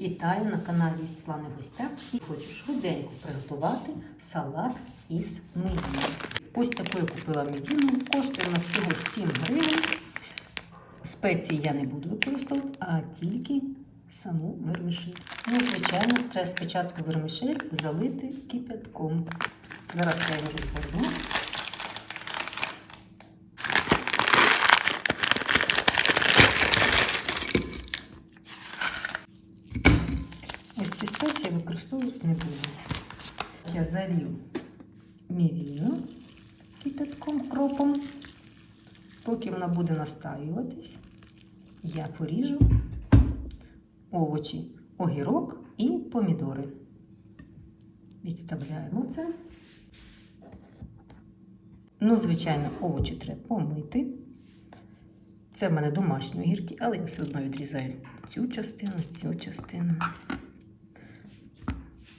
Вітаю на каналі Світлани Гостяк і хочу швиденько приготувати салат із мівіни. Ось таку я купила мівіну, коштує вона всього 7 гривень. Спеції я не буду використовувати, а тільки саму вермишель. Ну, звичайно, треба спочатку вермишель залити кипятком. Зараз я його розгорну. Ось ці спеції я використовувати не буду. Я залью мівіну кипятком, кропом. Поки вона буде настаюватись, я поріжу овочі, огірок і помідори. Відставляємо це. Ну, звичайно, овочі треба помити. Це в мене домашні огірки, але я все одно відрізаю цю частину, цю частину.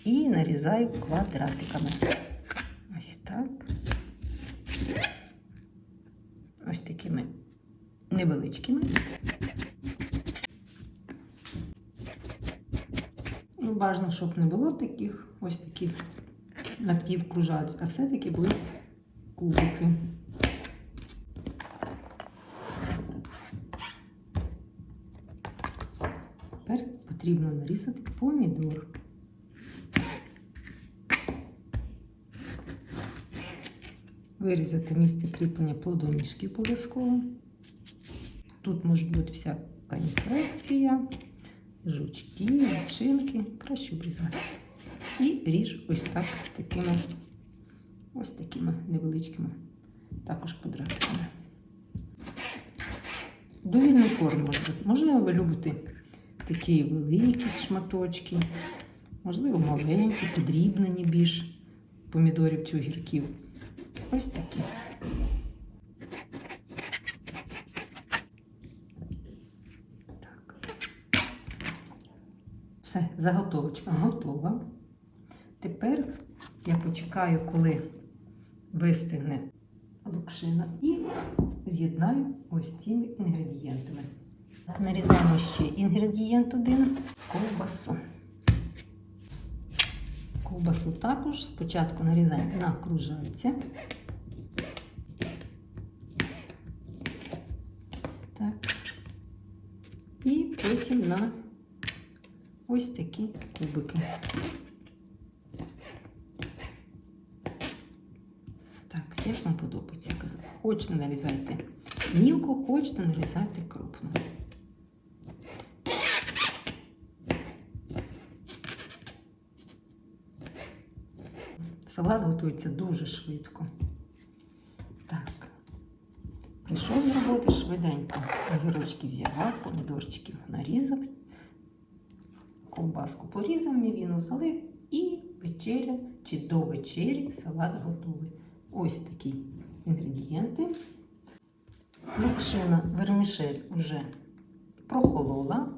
І нарізаю квадратиками. Ось так. Ось такими невеличкими. Ну, Бажано, щоб не було таких ось таких напівкружальць, а все-таки були кубики. Тепер потрібно нарізати помідор. Вирізати місце кріплення плодоніжки обов'язково. Тут може бути всяка інфекція, жучки, личинки. Краще обрізати. І ріж ось так такими ось такими невеличкими, також квадратиками. Довільний форм може бути. Можливо, ви любите такі великі шматочки, можливо, маленькі, подрібнені більш помідорів чи огірків. Ось такі. Так. Все, заготовочка готова. Тепер я почекаю, коли вистигне лукшина, і з'єднаю ось цими інгредієнтами. Нарізаємо ще інгредієнт один ковбасу. Ковбасу також спочатку нарізаємо на кружальці. Так. І потім на ось такі кубики. Так, як вам подобається казати? Хочете нарізайте мілко, хочете нарізайте крупно. Салат готується дуже швидко. Так, прийшов з роботи швиденько. Огірочки взяла, помідорчиків нарізав, ковбаску порізав, мівіну залив і вечеря чи до вечері салат готовий. Ось такі інгредієнти. Лукшина вермішель вже прохолола.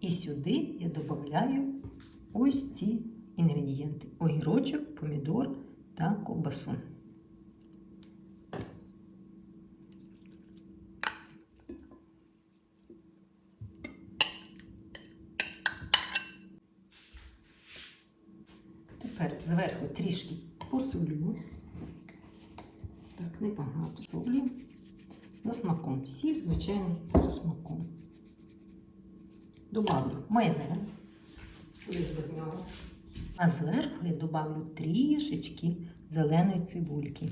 І сюди я додаю ось ці інгредієнти: огірочок, помідор та ковбасу. Тепер зверху трішки посолю. Так, небагато солі. За смаком. Сіль, звичайно, за смаком. Добавлю майонез. без нього. А зверху я додавлю трішечки зеленої цибульки.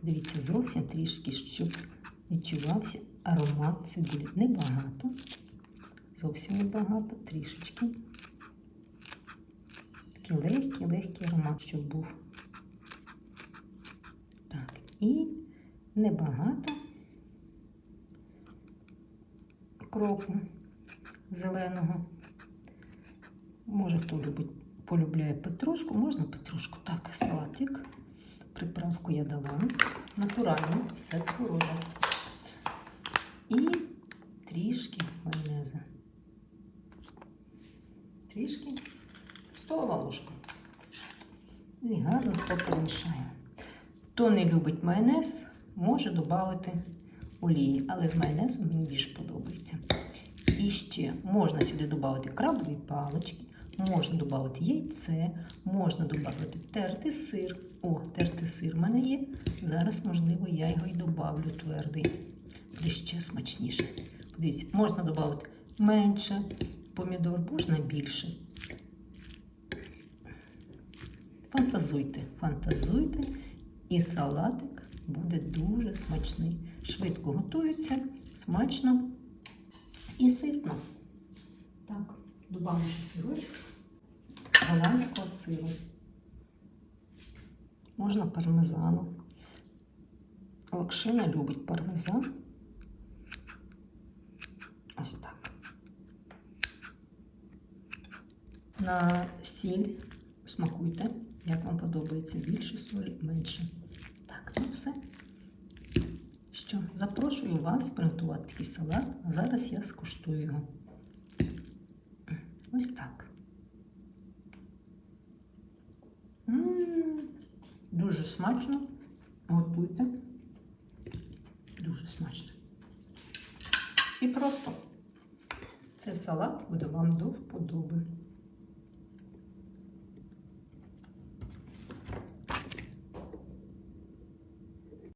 Подивіться, зовсім трішки, щоб відчувався аромат цибулі. Небагато. Зовсім небагато, трішечки. Такий легкий-легкий аромат, щоб був. Так, і небагато кропу зеленого. Може, хто любить, полюбляє петрушку, можна петрушку. Так, салатик. Приправку я дала. Натурально, все з городу. І трішки майонеза. Трішки столова ложка. І гарно все перемішаю. Хто не любить майонез, може додати олії, але з майонезом мені більш подобається. І ще можна сюди додати крабові палички, можна додати яйце, можна додати тертий сир. О, тертий сир в мене є. Зараз, можливо, я його і добавлю твердий. Буде ще смачніше. Дивіться, можна додати менше помідор, можна більше. Фантазуйте, фантазуйте, і салатик буде дуже смачний. Швидко готується, смачно і ситно. Так, добавлю ще сирочок голландського сиру. Можна пармезану. Лакшина любить пармезан. Ось так. На сіль смакуйте, як вам подобається. Більше солі, менше. Так, ну все. Що, запрошую вас приготувати такий салат. Зараз я скуштую його. Ось так. М, Дуже смачно. Готуйте. Дуже смачно. І просто цей салат буде вам до вподоби.